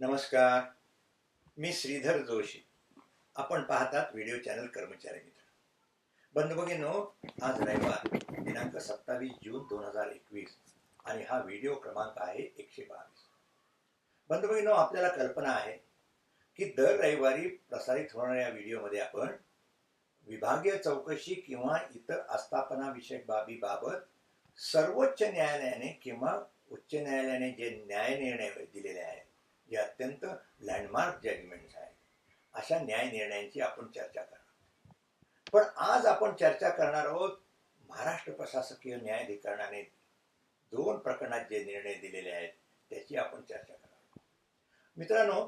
नमस्कार. मी श्रीधर जोशी. आपण पाहतात व्हिडिओ चॅनल कर्मचारी मित्र. बंधुभगिनो आज रविवार दिनांक सत्तावीस जून दोन हजार एकवीस आणि हा व्हिडिओ क्रमांक आहे एकशे बावीस. बंधुभगिनो आपल्याला कल्पना आहे की दर रविवारी प्रसारित होणाऱ्या व्हिडिओमध्ये आपण विभागीय चौकशी किंवा इतर आस्थापनाविषयक बाबीबाबत सर्वोच्च न्यायालयाने किंवा उच्च न्यायालयाने जे न्याय निर्णय दिलेले आहेत हे अत्यंत लँडमार्क जजमेंट्स आहेत. अशा न्याय निर्णयांची आपण चर्चा करणार पण आज आपण चर्चा करणार आहोत महाराष्ट्र प्रशासकीय न्यायाधिकरणाने दोन प्रकरणात जे निर्णय दिलेले आहेत त्याची आपण चर्चा करणार मित्रांनो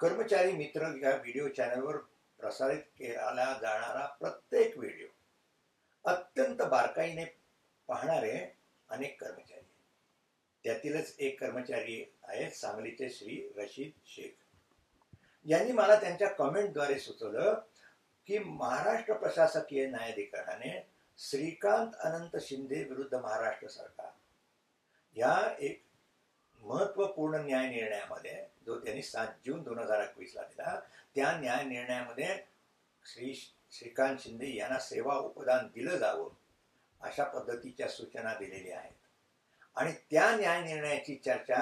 कर्मचारी मित्र या व्हिडिओ चॅनलवर प्रसारित केला जाणारा प्रत्येक व्हिडिओ अत्यंत बारकाईने पाहणारे अनेक कर्मचारी त्यातीलच एक कर्मचारी आहेत सांगलीचे श्री रशीद शेख. यांनी मला त्यांच्या कमेंटद्वारे सुचवलं की महाराष्ट्र प्रशासकीय न्यायाधिकरणाने श्रीकांत अनंत शिंदे विरुद्ध महाराष्ट्र सरकार. या एक महत्त्वपूर्ण न्याय निर्णयामध्ये जो त्यांनी सात जून दोन हजार एकवीसला दिला त्या न्याय निर्णयामध्ये श्री श्रीकांत शिंदे यांना सेवा उपदान दिलं जावं अशा पद्धतीच्या सूचना दिलेल्या आहेत. आणि त्या न्याय निर्णयाची चर्चा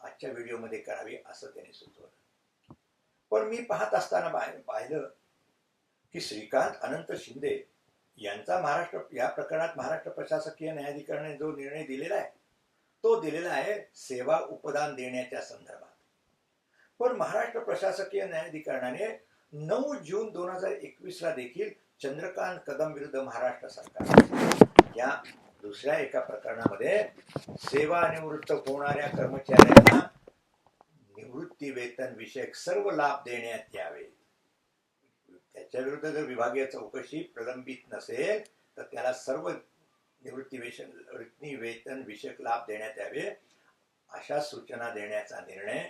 आजच्या व्हिडिओमध्ये करावी असं त्यांनी सुचवलं. पण मी पाहत असताना पाहिलं की श्रीकांत अनंत शिंदे यांचा महाराष्ट्र या प्रकरणात महाराष्ट्र प्रशासकीय न्यायाधिकरणाने जो निर्णय दिलेला आहे तो दिलेला आहे सेवा उपदान देण्याच्या संदर्भात. पण महाराष्ट्र प्रशासकीय न्यायाधिकरणाने नऊ जून दोन हजार एकवीस ला देखील चंद्रकांत कदम विरुद्ध महाराष्ट्र सरकार. या दुसऱ्या एका प्रकरणामध्ये सेवानिवृत्त होणाऱ्या कर्मचाऱ्यांना निवृत्ती वेतन विषयक सर्व लाभ देण्यात यावे. त्याच्या विरुद्ध जर विभागीय चौकशी प्रलंबित नसेल तर त्याला सर्व निवृत्ती वेतन निवृत्ती वेतन विषयक लाभ देण्यात यावे अशा सूचना देण्याचा निर्णय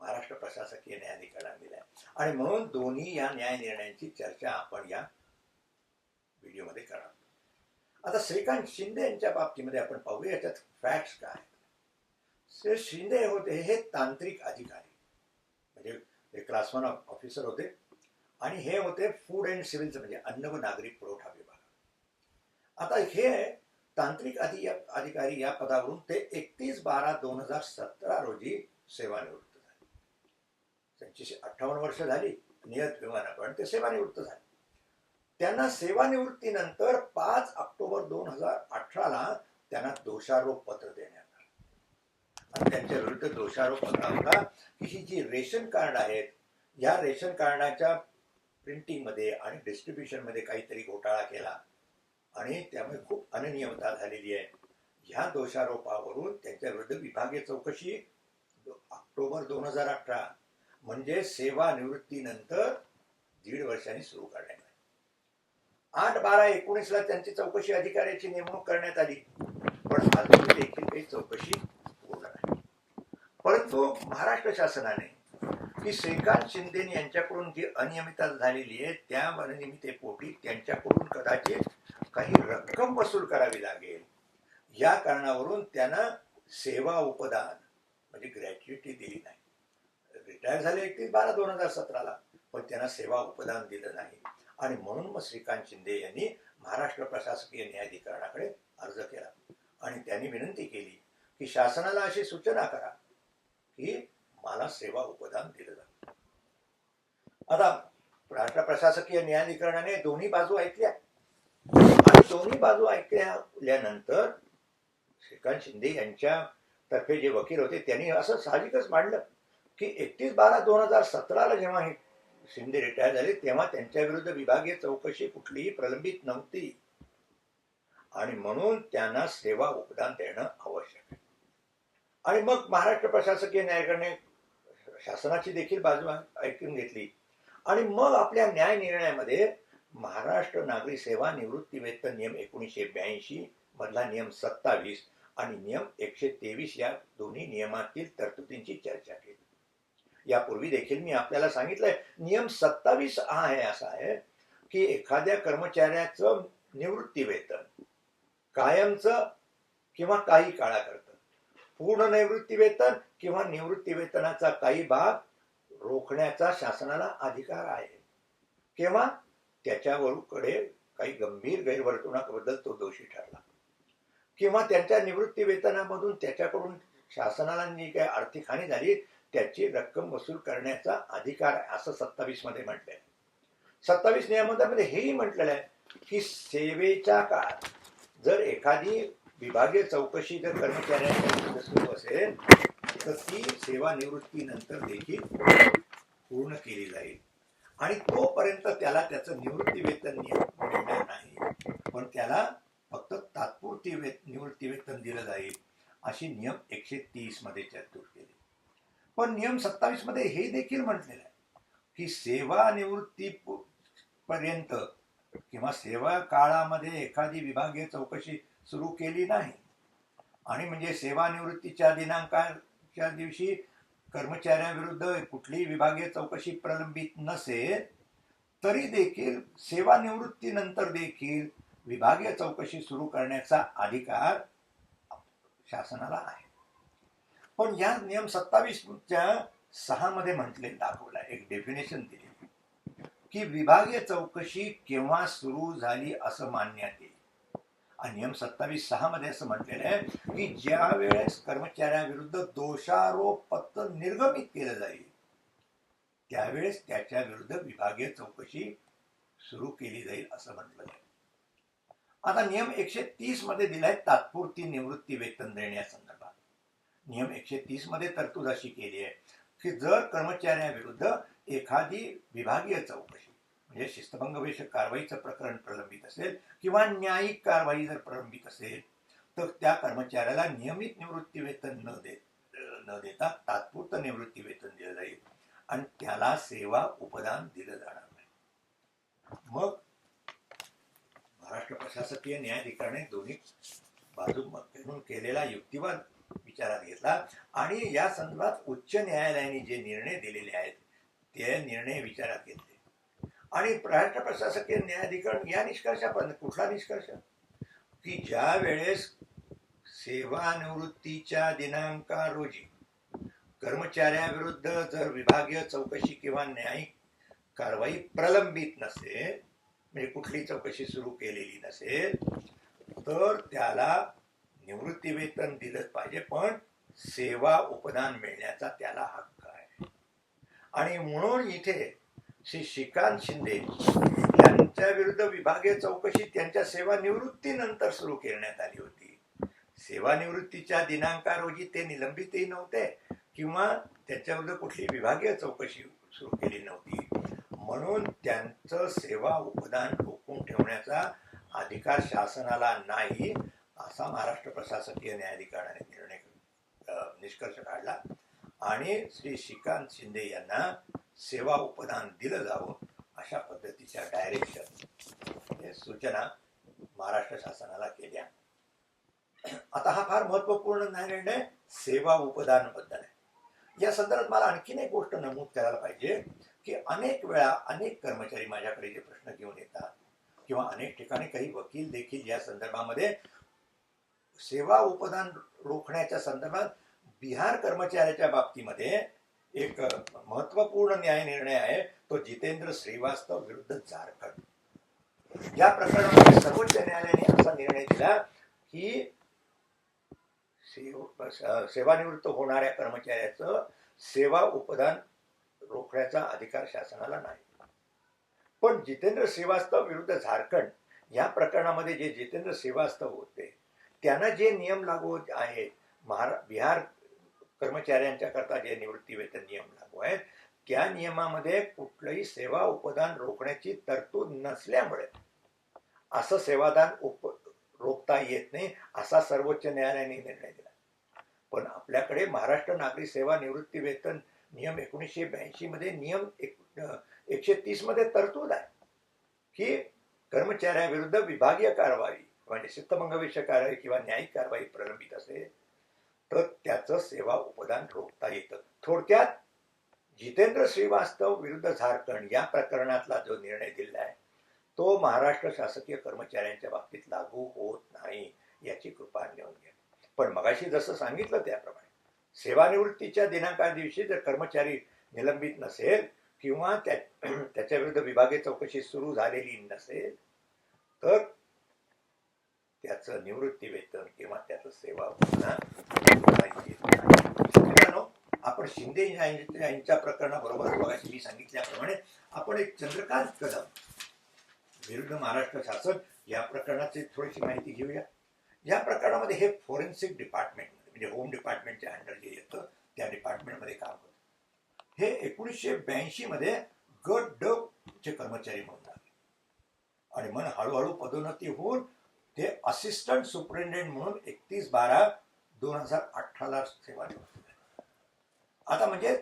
महाराष्ट्र प्रशासकीय न्यायाधिकरणाने दिलाय. आणि म्हणून दोन्ही या न्याय निर्णयांची चर्चा आपण या व्हिडिओमध्ये करणार आता श्रीकांत शिंदे यांच्या बाबतीमध्ये आपण पाहूया याच्यात फॅक्ट्स काय श्री शिंदे होते हे तांत्रिक अधिकारी. म्हणजे हे क्लास वन ऑफिसर होते आणि हे होते फूड अँड सिव्हिल म्हणजे अन्न व नागरिक पुरवठा विभाग. आता हे तांत्रिक अधि अधिकारी या पदावरून ते एकतीस बारा दोन हजार सतरा रोजी सेवानिवृत्त झाले. त्यांची अठ्ठावन्न वर्ष झाली नियत विमान पण ते सेवानिवृत्त झाले. त्यांना सेवानिवृत्तीनंतर पाच ऑक्टोबर दोन हजार अठराला त्यांना दोषारोप पत्र देण्यात आलं. आणि त्यांच्या विरुद्ध दोषारोप पत्र होता. की ही जी रेशन कार्ड आहेत ह्या रेशन कार्डाच्या प्रिंटिंगमध्ये आणि डिस्ट्रीब्युशनमध्ये काहीतरी घोटाळा केला आणि त्यामुळे खूप अनियमितता झालेली आहे. ह्या दोषारोपावरून त्यांच्या विरुद्ध विभागीय चौकशी ऑक्टोबर दोन हजार अठरा म्हणजे सेवानिवृत्तीनंतर दीड वर्षांनी सुरू करण्यात आली. आठ बारा एकोणीसला त्यांची चौकशी अधिकाऱ्याची नेमणूक करण्यात आली. पण अजून देखील काही चौकशी होणार नाही परंतु महाराष्ट्र शासनाने की श्रीकांत शिंदे यांच्याकडून जी अनियमितता झालेली आहे त्या अनियमितेपोटी त्यांच्याकडून कदाचित काही रक्कम वसूल करावी लागेल. या कारणावरून त्यांना सेवा उपदान म्हणजे ग्रॅच्युटी दिली नाही. रिटायर झाले एकतीस बारा दोन हजार सतराला पण त्यांना सेवा उपदान दिलं नाही. आणि म्हणून मग श्रीकांत शिंदे यांनी महाराष्ट्र प्रशासकीय न्यायाधिकरणाकडे अर्ज केला. आणि त्यांनी विनंती केली की शासनाला अशी सूचना करा की मला सेवा उपदान दिलं जात आता राष्ट्र प्रशासकीय न्यायाधिकरणाने दोन्ही बाजू ऐकल्या. आणि दोन्ही बाजू ऐकल्यानंतर श्रीकांत शिंदे यांच्या तर्फे जे वकील होते त्यांनी असं साहजिकच मांडलं की एकतीस बारा दोन हजार सतराला जेव्हा हे शिंदे रिटायर झाले तेव्हा त्यांच्या विरुद्ध विभागीय चौकशी कुठलीही प्रलंबित नव्हती. आणि म्हणून त्यांना सेवा उपदान देणं आवश्यक आहे. आणि मग महाराष्ट्र प्रशासकीय न्यायालयाने शासनाची देखील बाजू ऐकून घेतली. आणि मग आपल्या न्याय निर्णयामध्ये महाराष्ट्र नागरी सेवा निवृत्ती वेतन नियम एकोणीसशे ब्याऐंशी मधला नियम सत्तावीस आणि नियम एकशे तेवीस या दोन्ही नियमातील तरतुदींची चर्चा केली. यापूर्वी देखील मी आपल्याला सांगितलंय. नियम सत्तावीस हा आहे असा आहे की एखाद्या कर्मचाऱ्याचं निवृत्ती वेतन कायमचं किंवा काही काळाकरता. पूर्ण निवृत्ती वेतन किंवा निवृत्ती वेतनाचा काही भाग रोखण्याचा शासनाला अधिकार आहे. किंवा त्याच्याकडे काही गंभीर गैरवर्तणुकाबद्दल तो दोषी ठरला. किंवा त्यांच्या निवृत्ती वेतनामधून त्याच्याकडून शासनाला जी काही आर्थिक हानी झाली त्याची रक्कम वसूल करण्याचा अधिकार आहे असं सत्तावीसमध्ये म्हटलंय. सत्तावीस नियमामध्ये हेही म्हटलेलं आहे की सेवेच्या काळात जर एखादी विभागीय चौकशी जर कर्मचाऱ्यांच्या सुरू असेल तर ती सेवानिवृत्तीनंतर देखील पूर्ण केली जाईल. आणि तोपर्यंत त्याला त्याचं निवृत्ती वेतन मिळणार नाही. पण त्याला फक्त तात्पुरती वे निवृत्ती वेतन दिलं जाईल अशी नियम एकशे तीसमध्ये चर्चा पण नियम सत्तावीसमध्ये हे देखील म्हटलेलं आहे की सेवानिवृत्ती पर्यंत किंवा सेवा काळामध्ये एखादी विभागीय चौकशी सुरू केली नाही आणि म्हणजे सेवानिवृत्तीच्या दिनांकाच्या दिवशी कर्मचाऱ्याविरुद्ध कुठलीही विभागीय चौकशी प्रलंबित नसेल तरी देखील सेवानिवृत्तीनंतर देखील विभागीय चौकशी सुरू करण्याचा अधिकार शासनाला आहे. पण या नियम सत्तावीसच्या सहा मध्ये म्हटले दाखवला एक डेफिनेशन दिली. की विभागीय चौकशी केव्हा सुरू झाली असं मानण्यात येईल आणि नियम सत्तावीस सहा मध्ये असं म्हटलेलं आहे की ज्या वेळेस कर्मचाऱ्याविरुद्ध दोषारोप पत्र निर्गमित केलं जाईल त्यावेळेस त्याच्या विरुद्ध विभागीय चौकशी सुरू केली जाईल असं म्हटलं आहे आता नियम एकशे तीसमध्ये दिलाय तात्पुरती निवृत्ती वेतन देण्यासंदर्भात. नियम एकशे तीसमध्ये तरतूद अशी केली आहे की जर कर्मचाऱ्याविरुद्ध एखादी विभागीय चौकशी म्हणजे शिस्तभंगवेशक कारवाईचं प्रकरण प्रलंबित असेल किंवा न्यायिक कारवाई जर प्रलंबित असेल तर त्या कर्मचाऱ्याला नियमित निवृत्ती वेतन न दे न देता तात्पुरतं निवृत्ती वेतन दिलं जाईल आणि त्याला सेवा उपदान दिलं जाणार नाही. मग महाराष्ट्र प्रशासकीय न्यायाधिकरणे दोन्ही बाजू घेऊन केलेला युक्तिवाद विचारात घेतला आणि या संदर्भात उच्च न्यायालयाने जे निर्णय दिलेले आहेत ते निर्णय विचारात घेतले. आणि राष्ट्र प्रशासकीय न्यायाधिकरण या निष्कर्षापर्यंत कुठला निष्कर्ष? की ज्या वेळेस सेवानिवृत्तीच्या दिनांका रोजी कर्मचाऱ्याविरुद्ध जर विभागीय चौकशी किंवा न्यायिक कारवाई प्रलंबित नसेल म्हणजे कुठली चौकशी सुरू केलेली नसेल तर त्याला निवृत्ती वेतन दिलंच पाहिजे पण सेवा उपदान मिळण्याचा त्याला हक्क आहे. आणि म्हणून इथे श्री श्रीकांत शिंदे यांच्या विरुद्ध विभागीय चौकशी त्यांच्या सेवानिवृत्तीनंतर सुरू करण्यात आली होती. सेवानिवृत्तीच्या दिनांका रोजी ते निलंबितही नव्हते किंवा त्याच्याविरुद्ध कुठली विभागीय चौकशी सुरू केली नव्हती. म्हणून त्यांचं सेवा उपदान रोखून ठेवण्याचा अधिकार शासनाला नाही असा महाराष्ट्र प्रशासकीय न्यायाधिकरणाने निर्णय निष्कर्ष काढला. आणि श्री श्रीकांत शिंदे यांना सेवा उपदान दिलं जावं अशा पद्धतीच्या डायरेक्शन सूचना महाराष्ट्र शासनाला केल्या. आता हा फार महत्त्वपूर्ण निर्णय सेवा उपदानबद्दल आहे. या संदर्भात मला आणखीन एक गोष्ट नमूद करायला पाहिजे की अनेक वेळा अनेक कर्मचारी माझ्याकडे जे प्रश्न घेऊन येतात किंवा अनेक ठिकाणी काही वकील देखील या संदर्भामध्ये सेवा उपदान रोखण्याच्या संदर्भात बिहार कर्मचाऱ्याच्या बाबतीमध्ये एक महत्त्वपूर्ण न्याय निर्णय आहे तो जितेंद्र श्रीवास्तव विरुद्ध झारखंड. या प्रकरणामध्ये सर्वोच्च न्यायालयाने असा निर्णय दिला की सेवानिवृत्त होणाऱ्या कर्मचाऱ्याचं सेवा उपदान रोखण्याचा अधिकार शासनाला नाही. पण जितेंद्र श्रीवास्तव विरुद्ध झारखंड या प्रकरणामध्ये जे जितेंद्र श्रीवास्तव होते त्यांना जे नियम लागू आहेत महारा बिहार कर्मचाऱ्यांच्या करता जे निवृत्ती वेतन नियम लागू आहेत त्या नियमामध्ये कुठलंही सेवा उपदान रोखण्याची तरतूद नसल्यामुळे असं सेवादान उप रोखता येत नाही असा सर्वोच्च न्यायालयाने निर्णय दिला. पण आपल्याकडे महाराष्ट्र नागरी सेवा निवृत्ती वेतन नियम एकोणीसशे ब्याऐंशी मध्ये नियम एक एकशे तीसमध्ये तरतूद आहे की कर्मचाऱ्याविरुद्ध विभागीय कारवाई म्हणजे शिस्तभंगविषय कारवाई किंवा न्यायिक कारवाई प्रलंबित असेल तर त्याचं सेवा उपदान रोखता येतं. थोडक्यात जितेंद्र श्रीवास्तव विरुद्ध झारखंड या प्रकरणातला जो निर्णय दिला आहे तो महाराष्ट्र शासकीय कर्मचाऱ्यांच्या बाबतीत लागू होत नाही याची कृपा नेऊन घ्या. पण मगाशी जसं सांगितलं त्याप्रमाणे सेवानिवृत्तीच्या दिनांका दिवशी जर कर्मचारी निलंबित नसेल किंवा त्या त्याच्या विरुद्ध विभागीय चौकशी सुरू झालेली नसेल तर त्याचं निवृत्ती वेतन किंवा त्याचं सेवा मित्रांनो, आपण शिंदे यांच्या प्रकरणाबरोबर मगाशी मी सांगितल्याप्रमाणे आपण एक चंद्रकांत कदम विरुद्ध महाराष्ट्र शासन या प्रकरणाची थोडीशी माहिती घेऊया. या प्रकरणामध्ये हे फॉरेन्सिक डिपार्टमेंट म्हणजे होम डिपार्टमेंटच्या अंडर जे येतं त्या डिपार्टमेंटमध्ये काम होतं. हे एकोणीसशे ब्याऐंशी मध्ये गट ड चे कर्मचारी म्हणून आले. आणि मग हळूहळू पदोन्नती होऊन ते असिस्टंट सुपरिटेंडेंट म्हणून एकतीस बारा दोन हजार अठराला सेवानिवृत्त झाले आता म्हणजे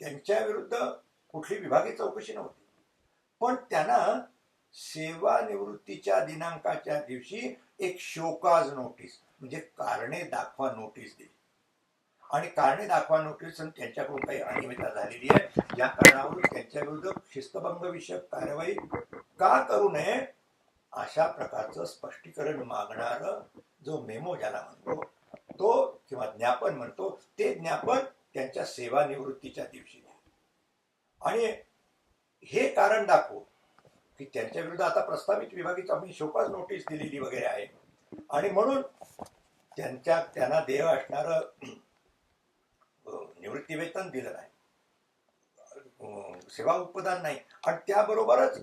त्यांच्या विरुद्ध कुठली विभागीय चौकशी नव्हती. पण त्यांना सेवानिवृत्तीच्या दिनांकाच्या दिवशी एक शोकाज नोटीस म्हणजे कारणे दाखवा नोटीस दिली. आणि कारणे दाखवा नोटीस आणि त्यांच्याकडून काही अनियमितता झालेली आहे. या कारणावरून त्यांच्या विरुद्ध शिस्तभंग विषयक कारवाई का करू नये अशा प्रकारचं स्पष्टीकरण मागणार जो मेमो ज्याला म्हणतो तो किंवा ज्ञापन म्हणतो ते ज्ञापन त्यांच्या सेवानिवृत्तीच्या दिवशी द्या. आणि हे कारण दाखवू की त्यांच्या विरुद्ध आता प्रस्तावित विभागीय आम्ही शोकाज नोटीस दिलेली वगैरे आहे. आणि म्हणून त्यांच्या त्यांना देय असणारं निवृत्ती वेतन दिलं नाही. सेवा उपदान नाही. आणि त्याबरोबरच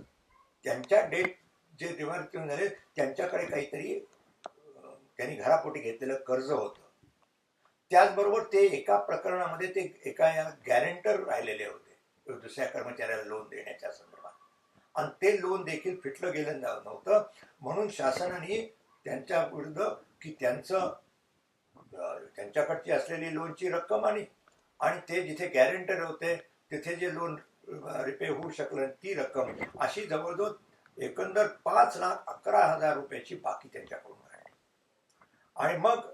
त्यांच्या डेट जे निवृत्ती झाले त्यांच्याकडे काहीतरी त्यांनी घरापोटी घेतलेलं कर्ज होतं. त्याचबरोबर ते एका प्रकरणामध्ये ते एका या गॅरेंटर राहिलेले होते. दुसऱ्या कर्मचाऱ्याला लोन देण्याच्या संदर्भात. आणि ते लोन देखील फिटलं गेलं नव्हतं. म्हणून शासनाने त्यांच्या विरुद्ध की त्यांचं त्यांच्याकडची असलेली लोनची रक्कम आणि आणि ते जिथे गॅरेंटर होते तिथे जे लोन रिपे होऊ शकलं ती रक्कम अशी जवळजवळ एकंदर पाच लाख अकरा हजार रुपयाची बाकी त्यांच्याकडून आहे. आणि मग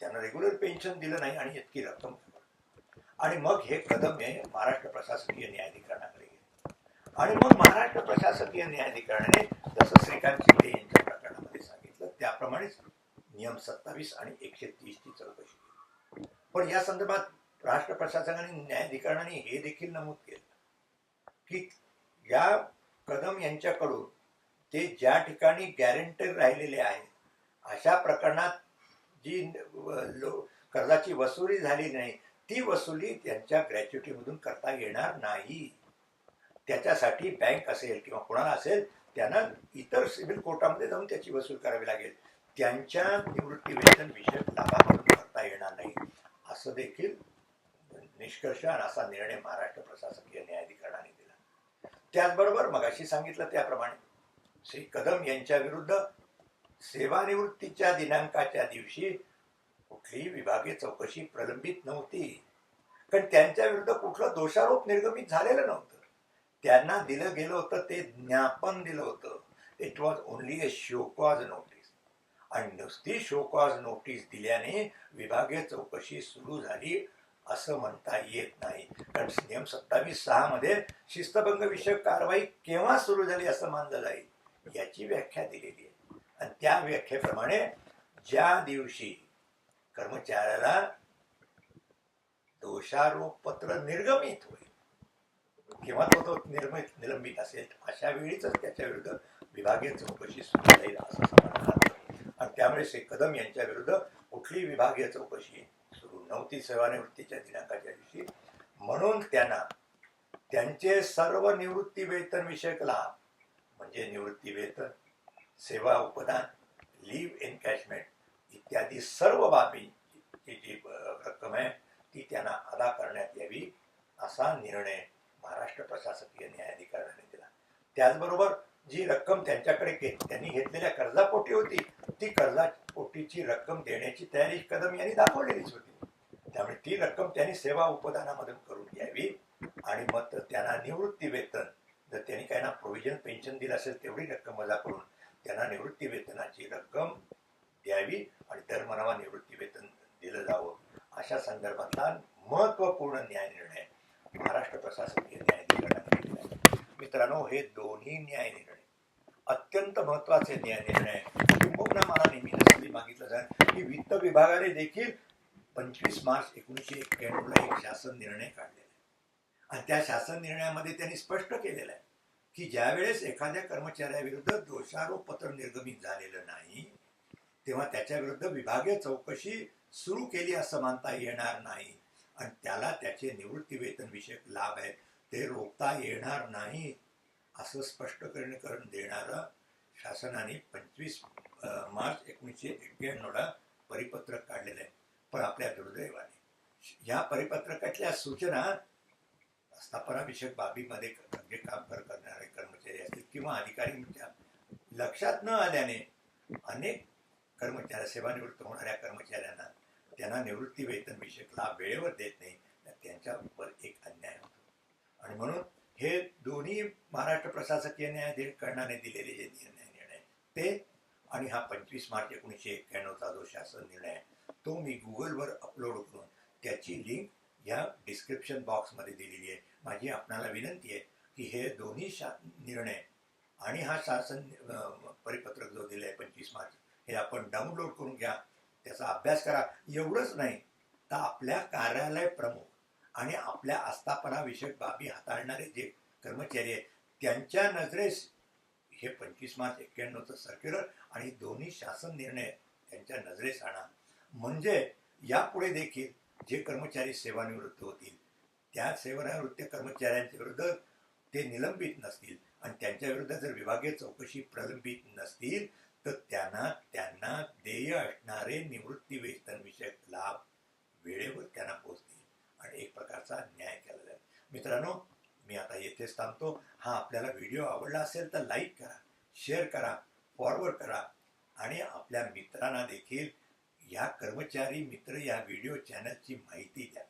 त्यांना रेग्युलर पेन्शन दिलं नाही आणि इतकी रक्कम आणि मग हे कदम हे महाराष्ट्र प्रशासकीय न्यायाधिकरणाकडे गेले. आणि मग महाराष्ट्र प्रशासकीय न्यायाधिकरणाने जसं श्रीकांत शिंदे यांच्या प्रकरणामध्ये सांगितलं त्याप्रमाणेच नियम सत्तावीस आणि एकशे तीसची चौकशी केली. पण या संदर्भात राष्ट्र प्रशासनाने न्यायाधिकरणाने हे देखील नमूद केलं की या कदम यांच्याकडून ते ज्या ठिकाणी गॅरेंटर राहिलेले आहेत अशा प्रकरणात जी लो- कर्जाची वसुली झाली नाही ती वसुली त्यांच्या ग्रॅच्युटीमधून करता येणार नाही. त्याच्यासाठी बँक असेल किंवा कोणाला असेल त्यांना इतर सिव्हिल कोर्टामध्ये जाऊन त्याची वसूल करावी लागेल. त्यांच्या निवृत्ती वेतन विषयक लाभाकडून करता येणार नाही. असं देखील निष्कर्ष आणि असा निर्णय महाराष्ट्र प्रशासकीय न्यायाधिकरण त्याचबरोबर मगाशी सांगितलं त्याप्रमाणे श्री कदम यांच्या विरुद्ध सेवानिवृत्तीच्या दिनांकाच्या दिवशी कुठलीही विभागीय चौकशी प्रलंबित नव्हती. कारण त्यांच्या विरुद्ध कुठलं दोषारोप निर्गमित झालेलं नव्हतं. त्यांना दिलं गेलं होतं ते ज्ञापन दिलं होतं. It was only a show cause notice आणि नुसती शोकॉज नोटीस दिल्याने विभागीय चौकशी सुरू झाली. असं म्हणता येत नाही. कारण नियम सत्तावीस सहा मध्ये शिस्तभंग विषयक कारवाई केव्हा सुरू झाली असं मानलं जाईल याची व्याख्या दिलेली आहे. आणि त्या व्याख्येप्रमाणे ज्या दिवशी कर्मचाऱ्याला दोषारोप पत्र निर्गमित होईल किंवा तो तो निर्मित निलंबित असेल अशा वेळीच त्याच्या विरुद्ध विभागीय चौकशी सुरू जाईल असं आणि त्यामुळे श्री कदम यांच्या विरुद्ध कुठली विभागीय चौकशी सुरू नव्हती सेवानिवृत्तीच्या दिनांकाच्या दिवशी. म्हणून त्यांना त्यांचे सर्व निवृत्ती वेतन विषयक लाभ म्हणजे निवृत्ती वेतन सेवा उपदान लीव्ह एनकॅशमेंट इत्यादी सर्व बाबींची जी रक्कम आहे ती त्यांना अदा करण्यात यावी असा निर्णय महाराष्ट्र प्रशासकीय न्यायाधिकरणाने दिला. त्याचबरोबर जी रक्कम त्यांच्याकडे घेत त्यांनी घेतलेल्या कर्जापोटी होती ती कर्जापोटीची रक्कम देण्याची तयारी कदम यांनी दाखवलेलीच होती. त्यामुळे ती रक्कम त्यांनी सेवा उपदानामधून करून घ्यावी आणि मग त्यांना निवृत्ती वेतन जर त्यांनी काही ना प्रोव्हिजन पेन्शन दिलं असेल तेवढी रक्कम वजा करून त्यांना निवृत्ती वेतनाची रक्कम द्यावी आणि दर मनावा निवृत्ती वेतन दिलं जावं. अशा संदर्भातला महत्त्वपूर्ण न्याय निर्णय महाराष्ट्र प्रशासकीय न्यायाधिकरणाने दिलेला मित्रांनो हे दोन्ही न्याय निर्णय अत्यंत महत्त्वाचे न्याय निर्णय. किंबहुना मला नेहमी मागितलं जाईल. की वित्त विभागाने देखील पंचवीस मार्च एकोणीसशे एक्क्याण्णवला एक शासन निर्णय काढलेला आहे. आणि त्या शासन निर्णयामध्ये त्यांनी स्पष्ट केलेलं आहे की ज्यावेळेस एखाद्या कर्मचाऱ्याविरुद्ध दोषारोपपत्र निर्गमित झालेलं नाही तेव्हा त्याच्या विरुद्ध विभागीय चौकशी सुरू केली असं मानता येणार नाही आणि त्याला त्याचे निवृत्ती वेतन विषयक लाभ आहेत ते रोखता येणार नाही असं स्पष्टीकरण करून देणारं शासनाने पंचवीस मार्च एकोणीसशे एक्क्याण्णवला परिपत्रक काढलेलं आहे. पण आपल्या दुर्दैवाने. या परिपत्रकातल्या सूचना स्थापनाविषयक बाबीमध्ये म्हणजे काम कर करणारे कर्मचारी असतील किंवा अधिकारींच्या लक्षात न आल्याने अनेक कर्मचाऱ्या सेवानिवृत्त होणाऱ्या कर्मचाऱ्यांना त्यांना निवृत्ती वेतन विषयक लाभ वेळेवर देत नाही त्यांच्यावर एक अन्याय होतो. आणि म्हणून हे दोन्ही महाराष्ट्र प्रशासकीय न्यायाधिकरणाने दिलेले जे निर्णय निर्णय ते आणि हा पंचवीस मार्च एकोणीसशे एक्क्याण्णवचा जो शासन निर्णय आहे तो मी गुगलवर अपलोड करून त्याची लिंक या डिस्क्रिप्शन बॉक्समध्ये दिलेली आहे. माझी आपणाला विनंती आहे की हे दोन्ही शा निर्णय आणि हा शासन परिपत्रक जो दिलं आहे पंचवीस मार्च हे आपण डाउनलोड करून घ्या. त्याचा अभ्यास करा. एवढंच नाही तर आपल्या कार्यालय प्रमुख आणि आपल्या आस्थापनाविषयक बाबी हाताळणारे जे कर्मचारी आहेत त्यांच्या नजरेस हे पंचवीस मार्च एक्क्याण्णवचं सर्क्युलर आणि दोन्ही शासन निर्णय त्यांच्या नजरेस आणा. म्हणजे यापुढे देखील जे कर्मचारी सेवानिवृत्त होतील त्या सेवानिवृत्त कर्मचाऱ्यांच्या विरुद्ध ते निलंबित नसतील. आणि त्यांच्या विरुद्ध जर विभागीय चौकशी प्रलंबित नसतील तर त्यांना त्यांना देय असणारे निवृत्ती वेतन विषयक लाभ वेळेवर त्यांना पोहोचतील. आणि एक प्रकारचा न्याय केला जाईल. मित्रांनो मी आता येथेच थांबतो. हा आपल्याला व्हिडिओ आवडला असेल तर लाईक करा शेअर करा फॉरवर्ड करा. आणि आपल्या मित्रांना देखील या कर्मचारी मित्र या व्हिडिओ चॅनलची माहिती द्या.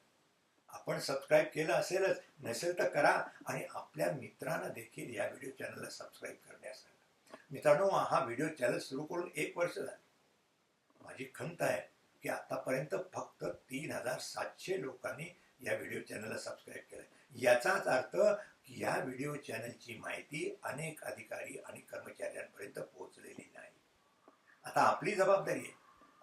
आपण सबस्क्राईब केलं असेलच नसेल तर करा आणि आपल्या मित्रांना देखील या व्हिडिओ चॅनलला सबस्क्राईब करण्यास सांगा मित्रांनो हा व्हिडिओ चॅनल सुरू करून एक वर्ष झाले. माझी खंत आहे की आतापर्यंत फक्त तीन हजार सातशे लोकांनी या व्हिडिओ चॅनलला सबस्क्राईब केलं. याचाच अर्थ की या व्हिडिओ चॅनलची माहिती अनेक अधिकारी आणि कर्मचाऱ्यांपर्यंत पोहोचलेली नाही. आता आपली जबाबदारी आहे.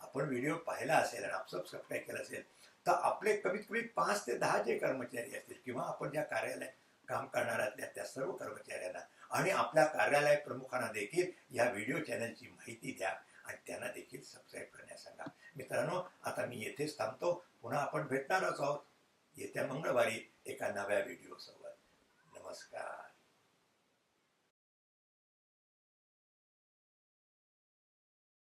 आपण व्हिडिओ पाहिला असेल आणि आपण सबस्क्राईब केला असेल तर आपले कमीत कमी पाच ते दहा जे कर्मचारी असतील किंवा आपण ज्या कार्यालयात काम करणाऱ्यातल्या त्या सर्व कर्मचाऱ्यांना आणि आपल्या कार्यालय प्रमुखांना देखील या व्हिडिओ चॅनलची माहिती द्या आणि त्यांना देखील सबस्क्राईब करण्यास सांगा. मित्रांनो आता मी येथेच थांबतो. पुन्हा आपण भेटणारच आहोत. येत्या मंगळवारी एका नव्या व्हिडिओसोबत नमस्कार.